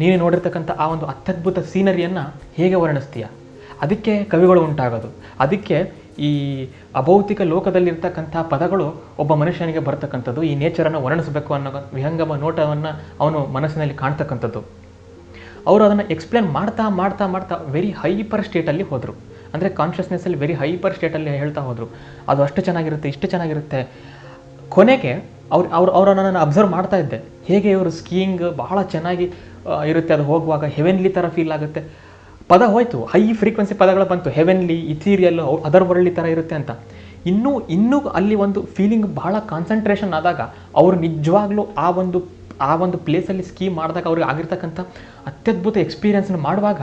ನೀನು ನೋಡಿರ್ತಕ್ಕಂಥ ಆ ಒಂದು ಅತ್ಯದ್ಭುತ ಸೀನರಿಯನ್ನು ಹೇಗೆ ವರ್ಣಿಸ್ತೀಯ? ಅದಕ್ಕೆ ಕವಿಗಳು ಉಂಟಾಗೋದು. ಅದಕ್ಕೆ ಈ ಅಭೌತಿಕ ಲೋಕದಲ್ಲಿರ್ತಕ್ಕಂಥ ಪದಗಳು ಒಬ್ಬ ಮನುಷ್ಯನಿಗೆ ಬರ್ತಕ್ಕಂಥದ್ದು, ಈ ನೇಚರನ್ನು ವರ್ಣಿಸಬೇಕು ಅನ್ನೋ ವಿಹಂಗಮ ನೋಟವನ್ನು ಅವನು ಮನಸ್ಸಿನಲ್ಲಿ ಕಾಣ್ತಕ್ಕಂಥದ್ದು. ಅವರು ಅದನ್ನು ಎಕ್ಸ್ಪ್ಲೇನ್ ಮಾಡ್ತಾ ಮಾಡ್ತಾ ಮಾಡ್ತಾ ವೆರಿ ಹೈಪರ್ ಸ್ಟೇಟಲ್ಲಿ ಹೋದರು. ಅಂದರೆ ಕಾನ್ಷಿಯಸ್ನೆಸ್ಸಲ್ಲಿ ವೆರಿ ಹೈಪರ್ ಸ್ಟೇಟಲ್ಲಿ ಹೇಳ್ತಾ ಹೋದರು. ಅದು ಅಷ್ಟು ಚೆನ್ನಾಗಿರುತ್ತೆ, ಇಷ್ಟು ಚೆನ್ನಾಗಿರುತ್ತೆ. ಕೊನೆಗೆ ಅವ್ರು ಅವ್ರು ಅವರನ್ನು ನಾನು ಅಬ್ಸರ್ವ್ ಮಾಡ್ತಾ ಇದ್ದೆ. ಹೇಗೆ ಇವರು ಸ್ಕೀಯಿಂಗ್ ಬಹಳ ಚೆನ್ನಾಗಿ ಇರುತ್ತೆ, ಅದು ಹೋಗುವಾಗ ಹೆವೆನ್ಲಿ ಥರ ಫೀಲ್ ಆಗುತ್ತೆ. ಪದ ಹೋಯಿತು ಹೈ ಫ್ರೀಕ್ವೆನ್ಸಿ ಪದಗಳು ಬಂತು ಹೆವೆನ್ಲಿ ಇಥೀರಿಯಲ್ ಅದರ್ ವರ್ಲ್ಡ್ ಥರ ಇರುತ್ತೆ ಅಂತ. ಇನ್ನೂ ಇನ್ನೂ ಅಲ್ಲಿ ಒಂದು ಫೀಲಿಂಗ್ ಬಹಳ ಕಾನ್ಸಂಟ್ರೇಷನ್ ಆದಾಗ, ಅವರು ನಿಜವಾಗ್ಲೂ ಆ ಒಂದು ಆ ಒಂದು ಪ್ಲೇಸಲ್ಲಿ ಸ್ಕೀ ಮಾಡಿದಾಗ ಅವ್ರಿಗೆ ಆಗಿರ್ತಕ್ಕಂಥ ಅತ್ಯದ್ಭುತ ಎಕ್ಸ್ಪೀರಿಯನ್ಸ್ನ ಮಾಡುವಾಗ,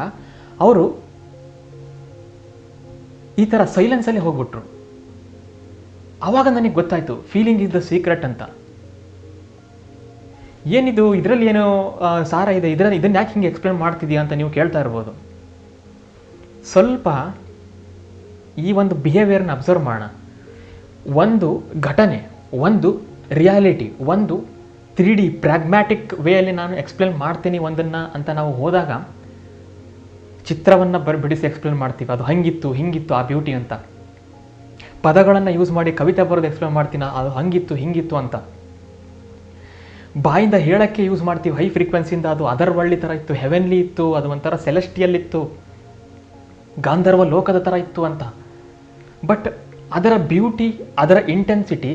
ಅವರು ಈ ಥರ ಸೈಲೆನ್ಸಲ್ಲಿ ಹೋಗ್ಬಿಟ್ರು. ಆವಾಗ ನನಗೆ ಗೊತ್ತಾಯಿತು ಫೀಲಿಂಗ್ ಇಸ್ ದ ಸೀಕ್ರೆಟ್ ಅಂತ. ಏನಿದು, ಇದರಲ್ಲಿ ಏನು ಸಾರ ಇದೆ? ಇದರಲ್ಲಿ ಇದನ್ನು ಯಾಕೆ ಹಿಂಗೆ ಎಕ್ಸ್ಪ್ಲೇನ್ ಮಾಡ್ತಿದ್ಯಾ ಅಂತ ನೀವು ಕೇಳ್ತಾ ಇರ್ಬೋದು. ಸ್ವಲ್ಪ ಈ ಒಂದು ಬಿಹೇವಿಯರ್ನ ಅಬ್ಸರ್ವ್ ಮಾಡೋಣ. ಒಂದು ಘಟನೆ, ಒಂದು ರಿಯಾಲಿಟಿ ಒಂದು ತ್ರೀ ಡಿ ಪ್ರಾಗ್ಮ್ಯಾಟಿಕ್ ವೇಯಲ್ಲಿ ನಾನು ಎಕ್ಸ್ಪ್ಲೇನ್ ಮಾಡ್ತೀನಿ ಒಂದನ್ನು ಅಂತ ನಾವು ಹೋದಾಗ ಚಿತ್ರವನ್ನು ಬರ್, ಬಿಡಿಸಿ ಎಕ್ಸ್ಪ್ಲೇನ್ ಮಾಡ್ತೀವಿ. ಅದು ಹಂಗಿತ್ತು, ಹಿಂಗಿತ್ತು, ಆ ಬ್ಯೂಟಿ ಅಂತ. ಪದಗಳನ್ನು ಯೂಸ್ ಮಾಡಿ ಕವಿತೆ ಬರೋದು ಎಕ್ಸ್ಪ್ಲೇನ್ ಮಾಡ್ತೀನಿ? ಅದು ಹಂಗಿತ್ತು, ಹಿಂಗಿತ್ತು ಅಂತ. ಬಾಯಿಂದ ಹೇಳೋಕ್ಕೆ ಯೂಸ್ ಮಾಡ್ತೀವಿ. ಹೈ ಫ್ರೀಕ್ವೆನ್ಸಿಯಿಂದ ಅದು ಅದರ್ ವರ್ಲ್ಡಿ ಥರ ಇತ್ತು ಹೆವೆನ್ಲಿ ಇತ್ತು, ಅದು ಒಂಥರ ಸೆಲೆಸ್ಟಿಯಲ್ ಇತ್ತು, ಗಾಂಧರ್ವ ಲೋಕದ ಥರ ಇತ್ತು ಅಂತ. ಬಟ್ ಅದರ ಬ್ಯೂಟಿ ಅದರ ಇಂಟೆನ್ಸಿಟಿ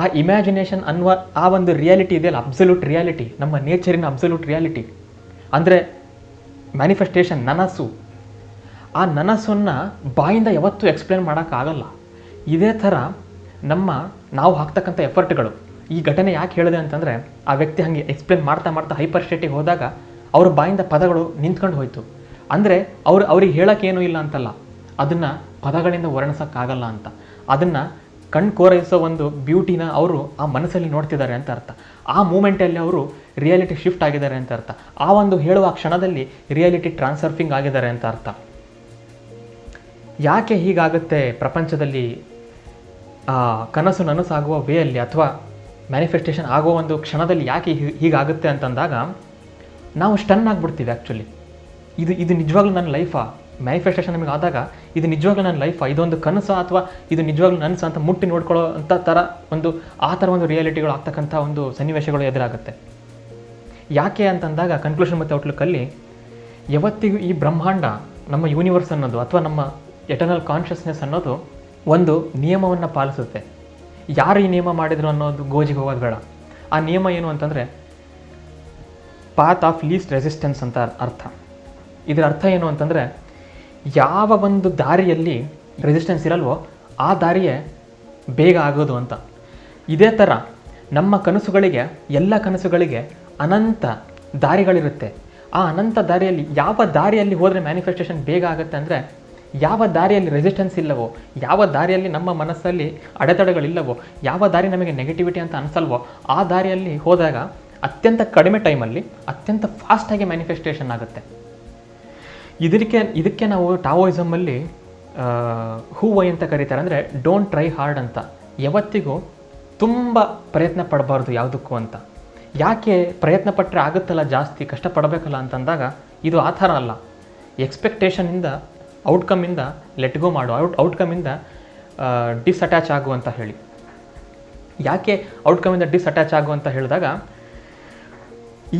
ಆ ಇಮ್ಯಾಜಿನೇಷನ್ ಅನ್ನುವ ಆ ಒಂದು ರಿಯಾಲಿಟಿ ಇದೆಯಲ್ಲ ಅಬ್ಸಲ್ಯೂಟ್ ರಿಯಾಲಿಟಿ ನಮ್ಮ ನೇಚರಿನ ಅಬ್ಸಲ್ಯೂಟ್ ರಿಯಾಲಿಟಿ ಅಂದರೆ ಮ್ಯಾನಿಫೆಸ್ಟೇಷನ್ ನನಸು ಆ ನನಸನ್ನು ಬಾಯಿಂದ ಯಾವತ್ತೂ ಎಕ್ಸ್ಪ್ಲೇನ್ ಮಾಡೋಕ್ಕಾಗಲ್ಲ. ಇದೇ ಥರ ನಮ್ಮ ನಾವು ಹಾಕ್ತಕ್ಕಂಥ ಎಫರ್ಟ್ಗಳು ಈ ಘಟನೆ ಯಾಕೆ ಹೇಳಿದೆ ಅಂತಂದರೆ ಆ ವ್ಯಕ್ತಿ ಹಾಗೆ ಎಕ್ಸ್ಪ್ಲೇನ್ ಮಾಡ್ತಾ ಮಾಡ್ತಾ ಹೈಪರ್ ಸ್ಟೇಟಿಗೆ ಹೋದಾಗ ಅವ್ರ ಬಾಯಿಂದ ಪದಗಳು ನಿಂತ್ಕೊಂಡು ಹೋಯ್ತು. ಅಂದರೆ ಅವ್ರು ಅವ್ರಿಗೆ ಹೇಳೋಕ್ಕೇನೂ ಇಲ್ಲ ಅಂತಲ್ಲ. ಅದನ್ನು ಪದಗಳಿಂದ ವರ್ಣಿಸೋಕ್ಕಾಗಲ್ಲ ಅಂತ. ಅದನ್ನು ಕಣ್ ಕೋರೈಸೋ ಒಂದು ಬ್ಯೂಟಿನ ಅವರು ಆ ಮನಸ್ಸಲ್ಲಿ ನೋಡ್ತಿದ್ದಾರೆ ಅಂತ ಅರ್ಥ. ಆ ಮೂಮೆಂಟಲ್ಲಿ ಅವರು ರಿಯಾಲಿಟಿ ಶಿಫ್ಟ್ ಆಗಿದ್ದಾರೆ ಅಂತ ಅರ್ಥ. ಆ ಒಂದು ಹೇಳುವ ಕ್ಷಣದಲ್ಲಿ ರಿಯಾಲಿಟಿ ಟ್ರಾನ್ಸ್ಫರ್ಫಿಂಗ್ ಆಗಿದ್ದಾರೆ ಅಂತ ಅರ್ಥ. ಯಾಕೆ ಹೀಗಾಗುತ್ತೆ ಪ್ರಪಂಚದಲ್ಲಿ ಕನಸು ನನಸಾಗುವ ವೇಯಲ್ಲಿ ಅಥವಾ ಮ್ಯಾನಿಫೆಸ್ಟೇಷನ್ ಆಗೋ ಒಂದು ಕ್ಷಣದಲ್ಲಿ ಯಾಕೆ ಹೀಗಾಗುತ್ತೆ ಅಂತಂದಾಗ, ನಾವು ಸ್ಟನ್ ಆಗಿಬಿಡ್ತೀವಿ ಆ್ಯಕ್ಚುಲಿ ಇದು ಇದು ನಿಜವಾಗ್ಲೂ ನನ್ನ ಲೈಫಾ ಮ್ಯಾನಿಫೆಸ್ಟೇಷನ್ ನಮಗೆ ಆದಾಗ ಇದು ನಿಜವಾಗ್ಲೂ ನನ್ನ ಲೈಫಾ ಇದೊಂದು ಕನಸು ಅಥವಾ ಇದು ನಿಜವಾಗ್ಲೂ ನನಸು ಅಂತ ಮುಟ್ಟಿ ನೋಡ್ಕೊಳ್ಳೋ ಅಂಥ ಥರ ಒಂದು, ಆ ಥರ ಒಂದು ರಿಯಾಲಿಟಿಗಳು ಆಗ್ತಕ್ಕಂಥ ಒಂದು ಸನ್ನಿವೇಶಗಳು ಎದುರಾಗುತ್ತೆ. ಯಾಕೆ ಅಂತಂದಾಗ ಕನ್ಕ್ಲೂಷನ್ ಮತ್ತು ಔಟ್ಲುಕ್ಕಲ್ಲಿ ಯಾವತ್ತಿಗೂ ಈ ಬ್ರಹ್ಮಾಂಡ ನಮ್ಮ ಯೂನಿವರ್ಸ್ ಅನ್ನೋದು ಅಥವಾ ನಮ್ಮ ಎಟರ್ನಲ್ ಕಾನ್ಷಿಯಸ್ನೆಸ್ ಅನ್ನೋದು ಒಂದು ನಿಯಮವನ್ನು ಪಾಲಿಸುತ್ತೆ. ಯಾರು ಈ ನಿಯಮ ಮಾಡಿದ್ರು ಅನ್ನೋದು ಗೋಜಿಗೆ ಹೋಗೋದು ಬೇಡ. ಆ ನಿಯಮ ಏನು ಅಂತಂದರೆ ಪಾತ್ ಆಫ್ ಲೀಸ್ಟ್ ರೆಸಿಸ್ಟೆನ್ಸ್ ಅಂತ ಅರ್ಥ. ಇದರ ಅರ್ಥ ಏನು ಅಂತಂದರೆ ಯಾವ ಒಂದು ದಾರಿಯಲ್ಲಿ ರೆಸಿಸ್ಟೆನ್ಸ್ ಇರಲ್ವೋ ಆ ದಾರಿಯೇ ಬೇಗ ಆಗೋದು ಅಂತ. ಇದೇ ಥರ ನಮ್ಮ ಕನಸುಗಳಿಗೆ, ಎಲ್ಲ ಕನಸುಗಳಿಗೆ ಅನಂತ ದಾರಿಗಳಿರುತ್ತೆ. ಆ ಅನಂತ ದಾರಿಯಲ್ಲಿ ಯಾವ ದಾರಿಯಲ್ಲಿ ಹೋದರೆ ಮ್ಯಾನಿಫೆಸ್ಟೇಷನ್ ಬೇಗ ಆಗುತ್ತೆ ಅಂದರೆ ಯಾವ ದಾರಿಯಲ್ಲಿ ರೆಸಿಸ್ಟೆನ್ಸ್ ಇಲ್ಲವೋ, ಯಾವ ದಾರಿಯಲ್ಲಿ ನಮ್ಮ ಮನಸ್ಸಲ್ಲಿ ಅಡೆತಡೆಗಳಿಲ್ಲವೋ, ಯಾವ ದಾರಿ ನಮಗೆ ನೆಗೆಟಿವಿಟಿ ಅಂತ ಅನಿಸಲ್ವೋ, ಆ ದಾರಿಯಲ್ಲಿ ಹೋದಾಗ ಅತ್ಯಂತ ಕಡಿಮೆ ಟೈಮಲ್ಲಿ ಅತ್ಯಂತ ಫಾಸ್ಟಾಗಿ ಮ್ಯಾನಿಫೆಸ್ಟೇಷನ್ ಆಗುತ್ತೆ. ಇದಕ್ಕೆ ಇದಕ್ಕೆ ನಾವು ಟಾವೋಯಿಸಮಲ್ಲಿ ಹೂ ವೈ ಅಂತ ಕರೀತಾರೆ ಅಂದರೆ ಡೋಂಟ್ ಟ್ರೈ ಹಾರ್ಡ್ ಅಂತ. ಯಾವತ್ತಿಗೂ ತುಂಬ ಪ್ರಯತ್ನ ಪಡಬಾರ್ದು ಯಾವುದಕ್ಕೂ ಅಂತ. ಯಾಕೆ ಪ್ರಯತ್ನ ಪಟ್ಟರೆ ಆಗುತ್ತಲ್ಲ ಜಾಸ್ತಿ ಕಷ್ಟಪಡಬೇಕಲ್ಲ ಅಂತಂದಾಗ ಇದು ಆ ಥರ ಅಲ್ಲ. ಎಕ್ಸ್ಪೆಕ್ಟೇಷನಿಂದ ಔಟ್ಕಮ್ಮಿಂದ ಲೆಟ್ ಗೋ ಮಾಡು. ಔಟ್ ಔಟ್ಕಮ್ಮಿಂದ ಡಿಸ್ಅಟ್ಯಾಚ್ ಆಗು ಅಂತ ಹೇಳಿ. ಯಾಕೆ ಔಟ್ಕಮ್ಮಿಂದ ಡಿಸ್ಅಟ್ಯಾಚ್ ಆಗು ಅಂತ ಹೇಳಿದಾಗ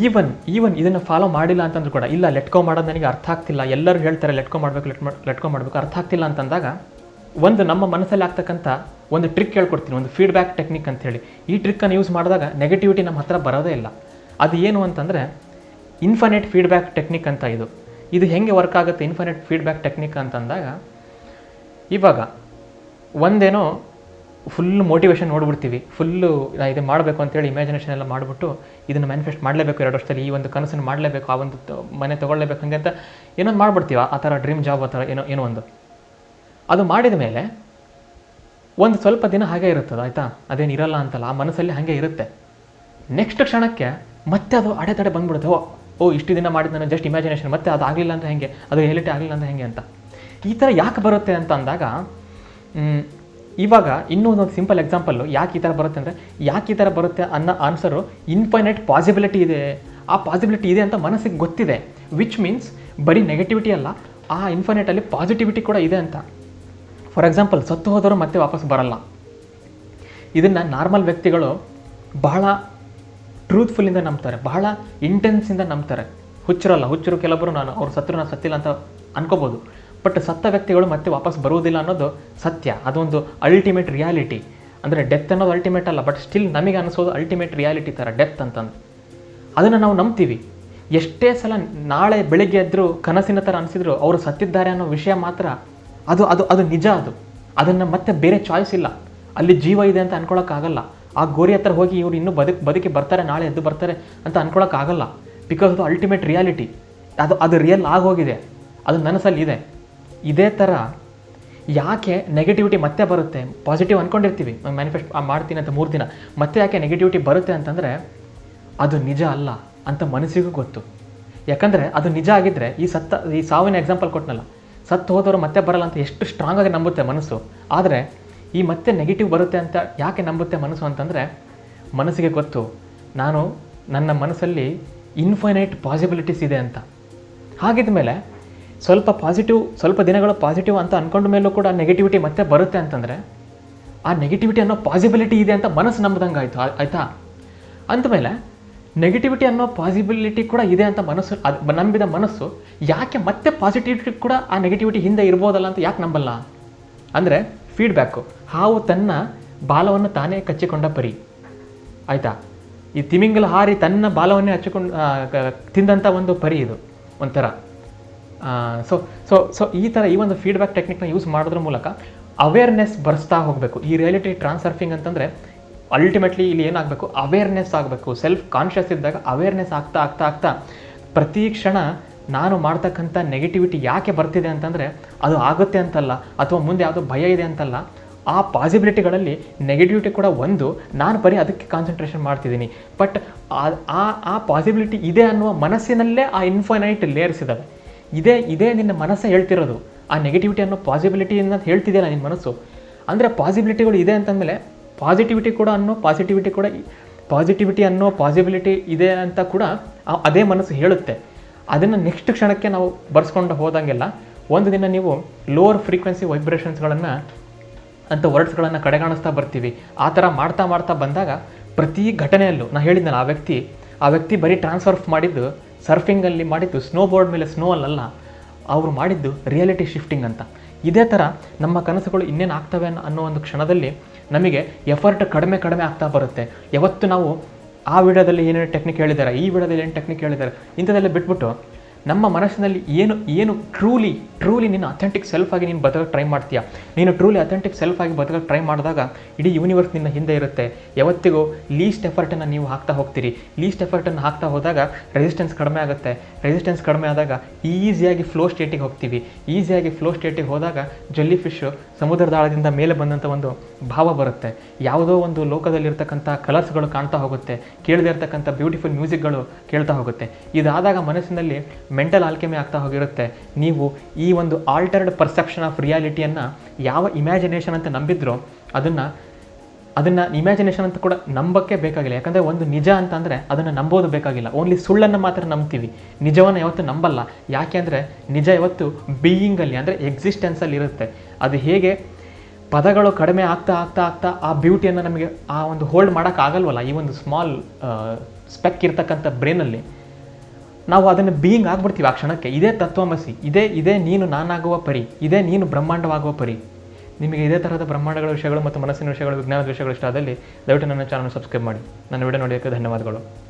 ಈವನ್ ಈವನ್ ಇದನ್ನು ಫಾಲೋ ಮಾಡಿಲ್ಲ ಅಂತಂದ್ರೂ ಕೂಡ, ಇಲ್ಲ ಲೆಟ್ಕೋ ಮಾಡೋದು ನನಗೆ ಅರ್ಥ ಆಗ್ತಿಲ್ಲ. ಎಲ್ಲರೂ ಹೇಳ್ತಾರೆ ಲೆಟ್ಕೋ ಮಾಡಬೇಕು ಲೆಟ್ ಲೆಟ್ಕೋ ಮಾಡಬೇಕು, ಅರ್ಥ ಆಗ್ತಿಲ್ಲ ಅಂತಂದಾಗ, ಒಂದು ನಮ್ಮ ಮನಸ್ಸಲ್ಲಿ ಆಗ್ತಕ್ಕಂಥ ಒಂದು ಟ್ರಿಕ್ ಹೇಳ್ಕೊಡ್ತೀನಿ, ಒಂದು ಫೀಡ್ಬ್ಯಾಕ್ ಟೆಕ್ನಿಕ್ ಅಂತ ಹೇಳಿ. ಈ ಟ್ರಿಕ್ಕನ್ನು ಯೂಸ್ ಮಾಡಿದಾಗ ನೆಗೆಟಿವಿಟಿ ನಮ್ಮ ಹತ್ರ ಬರೋದೇ ಇಲ್ಲ. ಅದು ಏನು ಅಂತಂದರೆ ಇನ್ಫನೆಟ್ ಫೀಡ್ಬ್ಯಾಕ್ ಟೆಕ್ನಿಕ್ ಅಂತ ಇದು. ಇದು ಹೆಂಗೆ ವರ್ಕ್ ಆಗುತ್ತೆ ಇನ್ಫನೆಟ್ ಫೀಡ್ಬ್ಯಾಕ್ ಟೆಕ್ನಿಕ್ ಅಂತಂದಾಗ, ಇವಾಗ ಒಂದೇನೋ ಫುಲ್ ಮೋಟಿವೇಶನ್ ನೋಡ್ಬಿಡ್ತೀವಿ ಫುಲ್ಲು ನಾ ಇದು ಮಾಡಬೇಕು ಅಂತೇಳಿ ಇಮ್ಯಾಜಿನೇಷನ್ ಎಲ್ಲ ಮಾಡಿಬಿಟ್ಟು ಇದನ್ನು ಮ್ಯಾನಿಫೆಸ್ಟ್ ಮಾಡಲೇಬೇಕು ಎರಡು ವರ್ಷದಲ್ಲಿ, ಈ ಒಂದು ಕನಸನ್ನು ಮಾಡಲೇಬೇಕು, ಆ ಒಂದು ಮನೆ ತೊಗೊಳ್ಳೇಬೇಕು ಹಂಗೆ ಅಂತ ಏನೊಂದು ಮಾಡ್ಬಿಡ್ತೀವಿ, ಆ ಥರ ಡ್ರೀಮ್ ಜಾಬ್ ಆ ಥರ ಏನೋ ಏನೋ ಒಂದು. ಅದು ಮಾಡಿದ ಮೇಲೆ ಒಂದು ಸ್ವಲ್ಪ ದಿನ ಹಾಗೆ ಇರುತ್ತದೆ, ಆಯಿತಾ? ಅದೇನು ಇರಲ್ಲ ಅಂತಲ್ಲ, ಆ ಮನಸ್ಸಲ್ಲಿ ಹಾಗೆ ಇರುತ್ತೆ. ನೆಕ್ಸ್ಟ್ ಕ್ಷಣಕ್ಕೆ ಮತ್ತೆ ಅದು ಅಡೆತಡೆ ಬಂದ್ಬಿಡುತ್ತೆ ಓ, ಇಷ್ಟು ದಿನ ಮಾಡಿದ ನಾನು ಜಸ್ಟ್ ಇಮ್ಯಾಜಿನೇಷನ್ ಮತ್ತೆ ಅದು ಆಗಲಿಲ್ಲ ಅಂದರೆ ಹೇಗೆ? ಅದು ರಿಯಾಲಿಟಿ ಆಗಲಿಲ್ಲ ಅಂದರೆ ಹೇಗೆ ಅಂತ. ಈ ಥರ ಯಾಕೆ ಬರುತ್ತೆ ಅಂತ ಅಂದಾಗ ಇವಾಗ ಇನ್ನೂ ಒಂದು ಸಿಂಪಲ್ ಎಕ್ಸಾಂಪಲ್ಲು ಯಾಕೆ ಈ ಥರ ಬರುತ್ತೆ ಅಂದರೆ, ಯಾಕೆ ಈ ಥರ ಬರುತ್ತೆ ಅನ್ನೋ ಆನ್ಸರು ಇನ್ಫೈನೈಟ್ ಪಾಸಿಬಿಲಿಟಿ ಇದೆ. ಆ ಪಾಸಿಬಿಲಿಟಿ ಇದೆ ಅಂತ ಮನಸ್ಸಿಗೆ ಗೊತ್ತಿದೆ. ವಿಚ್ ಮೀನ್ಸ್ ಬರೀ ನೆಗೆಟಿವಿಟಿ ಅಲ್ಲ, ಆ ಇನ್ಫೈನೈಟಲ್ಲಿ ಪಾಸಿಟಿವಿಟಿ ಕೂಡ ಇದೆ ಅಂತ. ಫಾರ್ ಎಕ್ಸಾಂಪಲ್ ಸತ್ತು ಹೋದವರು ಮತ್ತೆ ವಾಪಸ್ ಬರಲ್ಲ. ಇದನ್ನು ನಾರ್ಮಲ್ ವ್ಯಕ್ತಿಗಳು ಬಹಳ ಟ್ರೂತ್ಫುಲ್ಲಿಂದ ನಂಬ್ತಾರೆ, ಬಹಳ ಇಂಟೆನ್ಸಿಂದ ನಂಬ್ತಾರೆ. ಹುಚ್ಚರಲ್ಲ, ಹುಚ್ಚರು ಕೆಲವರು ನಾನು ಅವ್ರು ಸತ್ರು ನಾನು ಸತ್ತಿಲ್ಲ ಅಂತ ಅನ್ಕೋಬೋದು. ಬಟ್ ಸತ್ತ ವ್ಯಕ್ತಿಗಳು ಮತ್ತೆ ವಾಪಸ್ ಬರುವುದಿಲ್ಲ ಅನ್ನೋದು ಸತ್ಯ. ಅದೊಂದು ಅಲ್ಟಿಮೇಟ್ ರಿಯಾಲಿಟಿ ಅಂದರೆ ಡೆತ್ ಅನ್ನೋದು ಅಲ್ಟಿಮೇಟ್ ಅಲ್ಲ ಬಟ್ ಸ್ಟಿಲ್ ನಮಗೆ ಅನಿಸೋದು ಅಲ್ಟಿಮೇಟ್ ರಿಯಾಲಿಟಿ ಥರ ಡೆತ್ ಅಂತಂದು. ಅದನ್ನು ನಾವು ನಂಬ್ತೀವಿ. ಎಷ್ಟೇ ಸಲ ನಾಳೆ ಬೆಳಿಗ್ಗೆ ಎದ್ದರೂ ಕನಸಿನ ಥರ ಅನಿಸಿದ್ರು ಅವರು ಸತ್ತಿದ್ದಾರೆ ಅನ್ನೋ ವಿಷಯ ಮಾತ್ರ ಅದು ಅದು ಅದು ನಿಜ ಅದು. ಅದನ್ನು ಮತ್ತೆ ಬೇರೆ ಚಾಯ್ಸ್ ಇಲ್ಲ. ಅಲ್ಲಿ ಜೀವ ಇದೆ ಅಂತ ಅನ್ಕೊಳಕ್ಕಾಗಲ್ಲ. ಆ ಗೋರಿ ಹತ್ರ ಹೋಗಿ ಇವ್ರು ಇನ್ನೂ ಬದುಕು, ಬದುಕಿ ಬರ್ತಾರೆ, ನಾಳೆ ಎದ್ದು ಬರ್ತಾರೆ ಅಂತ ಅನ್ಕೊಳಕ್ಕಾಗಲ್ಲ ಬಿಕಾಸ್ ಅದು ಅಲ್ಟಿಮೇಟ್ ರಿಯಾಲಿಟಿ ಅದು ಅದು ರಿಯಲ್ ಆಗೋಗಿದೆ ಅದು ನನಸಲ್ಲಿ ಇದೆ. ಇದೇ ಥರ ಯಾಕೆ ನೆಗೆಟಿವಿಟಿ ಮತ್ತೆ ಬರುತ್ತೆ? ಪಾಸಿಟಿವ್ ಅಂದ್ಕೊಂಡಿರ್ತೀವಿ ಮ್ಯಾನಿಫೆಸ್ಟ್ ಮಾಡ್ತೀನಿ ಅಂತ ಮೂರು ದಿನ. ಮತ್ತೆ ಯಾಕೆ ನೆಗೆಟಿವಿಟಿ ಬರುತ್ತೆ ಅಂತಂದರೆ ಅದು ನಿಜ ಅಲ್ಲ ಅಂತ ಮನಸ್ಸಿಗೂ ಗೊತ್ತು. ಯಾಕಂದರೆ ಅದು ನಿಜ ಆಗಿದ್ದರೆ ಈ ಸತ್ತ, ಈ ಸಾವಿನ ಎಕ್ಸಾಂಪಲ್ ಕೊಟ್ಟನಲ್ಲ ಸತ್ತು ಹೋದವರು ಮತ್ತೆ ಬರಲ್ಲ ಅಂತ ಎಷ್ಟು ಸ್ಟ್ರಾಂಗಾಗಿ ನಂಬುತ್ತೆ ಮನಸ್ಸು. ಆದರೆ ಈ ಮತ್ತೆ ನೆಗೆಟಿವ್ ಬರುತ್ತೆ ಅಂತ ಯಾಕೆ ನಂಬುತ್ತೆ ಮನಸ್ಸು ಅಂತಂದರೆ, ಮನಸ್ಸಿಗೆ ಗೊತ್ತು, ನಾನು ನನ್ನ ಮನಸ್ಸಲ್ಲಿ ಇನ್ಫೈನೈಟ್ ಪಾಸಿಬಿಲಿಟೀಸ್ ಇದೆ ಅಂತ. ಹಾಗಿದ ಮೇಲೆ ಸ್ವಲ್ಪ ಪಾಸಿಟಿವ್ ಸ್ವಲ್ಪ ದಿನಗಳು ಪಾಸಿಟಿವ್ ಅಂತ ಅಂದ್ಕೊಂಡ ಮೇಲೂ ಕೂಡ ನೆಗೆಟಿವಿಟಿ ಮತ್ತೆ ಬರುತ್ತೆ ಅಂತಂದರೆ, ಆ ನೆಗೆಟಿವಿಟಿ ಅನ್ನೋ ಪಾಸಿಬಿಲಿಟಿ ಇದೆ ಅಂತ ಮನಸ್ಸು ನಂಬ್ದಂಗೆ ಆಯಿತು ಆಯಿತಾ? ಅಂದಮೇಲೆ ನೆಗೆಟಿವಿಟಿ ಅನ್ನೋ ಪಾಸಿಬಿಲಿಟಿ ಕೂಡ ಇದೆ ಅಂತ ಮನಸ್ಸು, ಅದು ನಂಬಿದ ಮನಸ್ಸು ಯಾಕೆ ಮತ್ತೆ ಪಾಸಿಟಿವಿಟಿ ಕೂಡ ಆ ನೆಗೆಟಿವಿಟಿ ಹಿಂದೆ ಇರ್ಬೋದಲ್ಲ ಅಂತ ಯಾಕೆ ನಂಬಲ್ಲ? ಅಂದರೆ ಫೀಡ್ಬ್ಯಾಕು ಹಾವು ತನ್ನ ಬಾಲವನ್ನು ತಾನೇ ಕಚ್ಚಿಕೊಂಡ ಪರಿ. ಆಯಿತಾ? ಈ ತಿಮಿಂಗಲ ಹಾರಿ ತನ್ನ ಬಾಲವನ್ನೇ ಹಚ್ಚಿಕೊಂಡು ತಿಂದಂಥ ಒಂದು ಪರಿ ಇದು, ಒಂಥರ. ಸೊ ಸೊ ಸೊ ಈ ಥರ ಈ ಒಂದು ಫೀಡ್ಬ್ಯಾಕ್ ಟೆಕ್ನಿಕ್ನ ಯೂಸ್ ಮಾಡೋದ್ರ ಮೂಲಕ ಅವೇರ್ನೆಸ್ ಬರ್ಸ್ತಾ ಹೋಗಬೇಕು. ಈ ರಿಯಾಲಿಟಿ ಟ್ರಾನ್ಸರ್ಫಿಂಗ್ ಅಂತಂದರೆ ಅಲ್ಟಿಮೇಟ್ಲಿ ಇಲ್ಲಿ ಏನಾಗಬೇಕು? ಅವೇರ್ನೆಸ್ ಆಗಬೇಕು. ಸೆಲ್ಫ್ ಕಾನ್ಷಿಯಸ್ ಇದ್ದಾಗ ಅವೇರ್ನೆಸ್ ಆಗ್ತಾ ಆಗ್ತಾ ಆಗ್ತಾ ಪ್ರತಿ ಕ್ಷಣ ನಾನು ಮಾಡ್ತಕ್ಕಂಥ ನೆಗೆಟಿವಿಟಿ ಯಾಕೆ ಬರ್ತಿದೆ ಅಂತಂದರೆ ಅದು ಆಗುತ್ತೆ ಅಂತಲ್ಲ, ಅಥವಾ ಮುಂದೆ ಯಾವುದೋ ಭಯ ಇದೆ ಅಂತಲ್ಲ, ಆ ಪಾಸಿಬಿಲಿಟಿಗಳಲ್ಲಿ ನೆಗೆಟಿವಿಟಿ ಕೂಡ ಒಂದು. ನಾನು ಬರೀ ಅದಕ್ಕೆ ಕಾನ್ಸಂಟ್ರೇಷನ್ ಮಾಡ್ತಿದ್ದೀನಿ. ಬಟ್ ಆ ಆ ಪಾಸಿಬಿಲಿಟಿ ಇದೆ ಅನ್ನುವ ಮನಸ್ಸಿನಲ್ಲೇ ಆ ಇನ್ಫೈನೈಟ್ ಲೇಯರ್ಸ್ ಇದ್ದಾವೆ ಇದೇ ಇದೇ ನಿನ್ನ ಮನಸ್ಸೇ ಹೇಳ್ತಿರೋದು. ಆ ನೆಗೆಟಿವಿಟಿ ಅನ್ನೋ ಪಾಸಿಬಿಲಿಟಿ ಪಾಸಿಬಿಲಿಟಿಯಿಂದ ಹೇಳ್ತಿದೆಯಲ್ಲ ನಿನ್ನ ಮನಸ್ಸು? ಅಂದರೆ ಪಾಸಿಬಿಲಿಟಿಗಳು ಇದೆ ಅಂತಂದಮೇಲೆ ಪಾಸಿಟಿವಿಟಿ ಕೂಡ ಅನ್ನೋ ಪಾಸಿಟಿವಿಟಿ ಕೂಡ ಪಾಸಿಟಿವಿಟಿ ಅನ್ನೋ ಪಾಸಿಬಿಲಿಟಿ ಇದೆ ಅಂತ ಕೂಡ ಅದೇ ಮನಸ್ಸು ಹೇಳುತ್ತೆ. ಅದನ್ನು ನೆಕ್ಸ್ಟ್ ಕ್ಷಣಕ್ಕೆ ನಾವು ಬರ್ಸ್ಕೊಂಡು ಹೋದಂಗೆಲ್ಲ ಒಂದು ದಿನ ನೀವು ಲೋವರ್ ಫ್ರೀಕ್ವೆನ್ಸಿ ವೈಬ್ರೇಷನ್ಸ್ಗಳನ್ನು ಅಂತ ವರ್ಡ್ಸ್ಗಳನ್ನು ಕಡೆಗಾಣಿಸ್ತಾ ಬರ್ತೀವಿ. ಆ ಥರ ಮಾಡ್ತಾ ಮಾಡ್ತಾ ಬಂದಾಗ ಪ್ರತಿ ಘಟನೆಯಲ್ಲೂ ನಾನು ಹೇಳಿದ್ನಲ್ಲ, ಆ ವ್ಯಕ್ತಿ ಆ ವ್ಯಕ್ತಿ ಬರೀ ಟ್ರಾನ್ಸ್ಫರ್ಫ್ ಮಾಡಿದ್ದು ಸರ್ಫಿಂಗಲ್ಲಿ ಮಾಡಿದ್ದು ಸ್ನೋ ಬೋರ್ಡ್ ಮೇಲೆ ಸ್ನೋ ಅಲ್ಲಲ್ಲ, ಅವರು ಮಾಡಿದ್ದು ರಿಯಾಲಿಟಿ ಶಿಫ್ಟಿಂಗ್ ಅಂತ. ಇದೇ ಥರ ನಮ್ಮ ಕನಸುಗಳು ಇನ್ನೇನು ಆಗ್ತವೆ ಅನ್ನೋ ಒಂದು ಕ್ಷಣದಲ್ಲಿ ನಮಗೆ ಎಫರ್ಟ್ ಕಡಿಮೆ ಕಡಿಮೆ ಆಗ್ತಾ ಬರುತ್ತೆ. ಯಾವತ್ತು ನಾವು ಆ ವಿಡಿಯೋದಲ್ಲಿ ಏನೇನು ಟೆಕ್ನಿಕ್ ಹೇಳಿದ್ದಾರೆ ಈ ವಿಡಿಯೋದಲ್ಲಿ ಏನು ಟೆಕ್ನಿಕ್ ಹೇಳಿದ್ದಾರೆ ಇಂಥದ್ದೆಲ್ಲ ಬಿಟ್ಬಿಟ್ಟು ನಮ್ಮ ಮನಸ್ಸಿನಲ್ಲಿ ಏನು ಏನು ಟ್ರೂಲಿ ಟ್ರೂಲಿ ನೀನು ಅಥೆಂಟಿಕ್ ಸೆಲ್ಫ್ ಆಗಿ ನೀನು ಬದಲಕ್ಕೆ ಟ್ರೈ ಮಾಡ್ತೀಯಾ? ನೀನು ಟ್ರೂಲಿ ಅಥೆಂಟಿಕ್ ಸೆಲ್ಫ್ ಆಗಿ ಬದುಕಕ್ಕೆ ಟ್ರೈ ಮಾಡಿದಾಗ ಇಡೀ ಯೂನಿವರ್ಸ್ ನಿನ್ನ ಹಿಂದೆ ಇರುತ್ತೆ. ಯಾವತ್ತಿಗೂ ಲೀಸ್ಟ್ ಎಫರ್ಟನ್ನು ನೀವು ಹಾಕ್ತಾ ಹೋಗ್ತೀರಿ. ಲೀಸ್ಟ್ ಎಫರ್ಟನ್ನು ಹಾಕ್ತಾ ಹೋದಾಗ ರೆಸಿಸ್ಟೆನ್ಸ್ ಕಡಿಮೆ ಆಗುತ್ತೆ. ರೆಸಿಸ್ಟೆನ್ಸ್ ಕಡಿಮೆ ಆದಾಗ ಈಸಿಯಾಗಿ ಫ್ಲೋ ಸ್ಟೇಟಿಗೆ ಹೋಗ್ತೀವಿ. ಈಸಿಯಾಗಿ ಫ್ಲೋ ಸ್ಟೇಟಿಗೆ ಹೋದಾಗ ಜಲ್ಲಿ ಫಿಶ್ಶು ಸಮುದ್ರದಾಳದಿಂದ ಮೇಲೆ ಬಂದಂಥ ಒಂದು ಭಾವ ಬರುತ್ತೆ. ಯಾವುದೋ ಒಂದು ಲೋಕದಲ್ಲಿರ್ತಕ್ಕಂಥ ಕಲರ್ಸ್ಗಳು ಕಾಣ್ತಾ ಹೋಗುತ್ತೆ. ಕೇಳದೇ ಇರ್ತಕ್ಕಂಥ ಬ್ಯೂಟಿಫುಲ್ ಮ್ಯೂಸಿಕ್ಗಳು ಕೇಳ್ತಾ ಹೋಗುತ್ತೆ. ಇದಾದಾಗ ಮನಸ್ಸಿನಲ್ಲಿ ಮೆಂಟಲ್ ಆಲ್ಕೆಮಿ ಆಗ್ತಾ ಹೋಗಿರುತ್ತೆ. ನೀವು ಈ ಒಂದು ಆಲ್ಟರ್ಡ್ ಪರ್ಸೆಪ್ಷನ್ ಆಫ್ ರಿಯಾಲಿಟಿಯನ್ನು ಯಾವ ಇಮ್ಯಾಜಿನೇಷನ್ ಅಂತ ನಂಬಿದ್ರೋ ಅದನ್ನು ಅದನ್ನು ಇಮ್ಯಾಜಿನೇಷನ್ ಅಂತ ಕೂಡ ನಂಬಕ್ಕೆ ಬೇಕಾಗಿಲ್ಲ. ಯಾಕಂದರೆ ಒಂದು ನಿಜ ಅಂತಂದರೆ ಅದನ್ನು ನಂಬೋದು ಬೇಕಾಗಿಲ್ಲ. ಓನ್ಲಿ ಸುಳ್ಳನ್ನು ಮಾತ್ರ ನಂಬ್ತೀವಿ. ನಿಜವನ್ನು ಯಾವತ್ತೂ ನಂಬಲ್ಲ. ಯಾಕೆ ಅಂದರೆ ನಿಜ ಯಾವತ್ತು ಬೀಯಿಂಗಲ್ಲಿ ಅಂದರೆ ಎಕ್ಸಿಸ್ಟೆನ್ಸಲ್ಲಿ ಇರುತ್ತೆ. ಅದು ಹೇಗೆ ಪದಗಳು ಕಡಿಮೆ ಆಗ್ತಾ ಆಗ್ತಾ ಆಗ್ತಾ ಆ ಬ್ಯೂಟಿಯನ್ನು ನಮಗೆ ಆ ಒಂದು ಹೋಲ್ಡ್ ಮಾಡೋಕ್ಕಾಗಲ್ವಲ್ಲ ಈ ಒಂದು ಸ್ಮಾಲ್ ಸ್ಪೆಕ್ ಇರ್ತಕ್ಕಂಥ ಬ್ರೈನಲ್ಲಿ ನಾವು ಅದನ್ನು ಬೀಯಿಂಗ್ ಆಗ್ಬಿಡ್ತೀವಿ ಆ ಕ್ಷಣಕ್ಕೆ. ಇದೇ ತತ್ವಮಸಿ, ಇದೇ ಇದೇ ನೀನು ನಾನಾಗುವ ಪರಿ, ಇದೇ ನೀನು ಬ್ರಹ್ಮಾಂಡವಾಗುವ ಪರಿ. ನಿಮಗೆ ಇದೇ ಥರದ ಬ್ರಹ್ಮಾಂಡಗಳ ವಿಷಯಗಳು ಮತ್ತು ಮನಸ್ಸಿನ ವಿಷಯಗಳು, ವಿಜ್ಞಾನದ ವಿಷಯಗಳು ಇಷ್ಟ ಆದಲ್ಲಿ ದಯವಿಟ್ಟು ನನ್ನ ಚಾನಲ್ ಸಬ್ಸ್ಕ್ರೈಬ್ ಮಾಡಿ. ನನ್ನ ವಿಡಿಯೋ ನೋಡೋಕ್ಕೆ ಧನ್ಯವಾದಗಳು.